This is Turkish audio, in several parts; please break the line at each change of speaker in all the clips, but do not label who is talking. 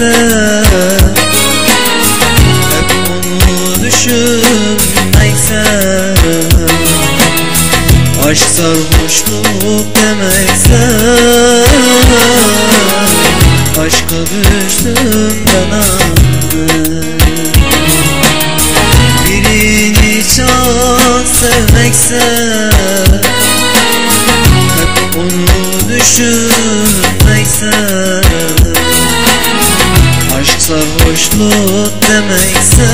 sevmekse Hep Aşk sarhoşluk demekse Aşka düştüm ben anne Birini çok sevmekse sarhoşluk demekse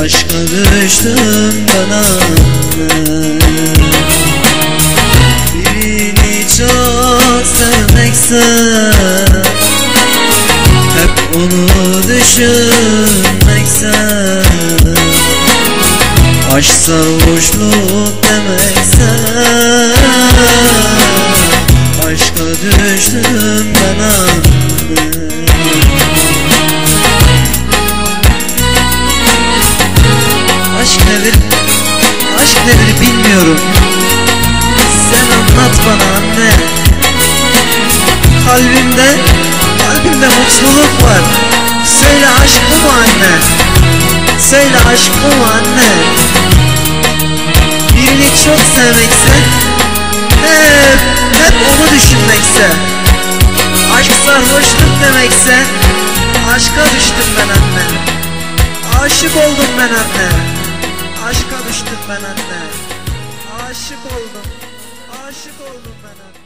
Aşka düştüm ben anne Birini çok sevmekse Hep onu düşünmekse Aşk sarhoşluk demekse Kalbimde, kalbimde mutluluk var. Söyle aşkım anne Söyle aşkım anne. Birini çok sevmekse Hep, hep onu düşünmekse. Aşk sarhoşluk demekse Aşka düştüm ben anne. Aşık oldum ben anne. Aşka düştüm ben anne. Aşık oldum Aşık oldum ben anne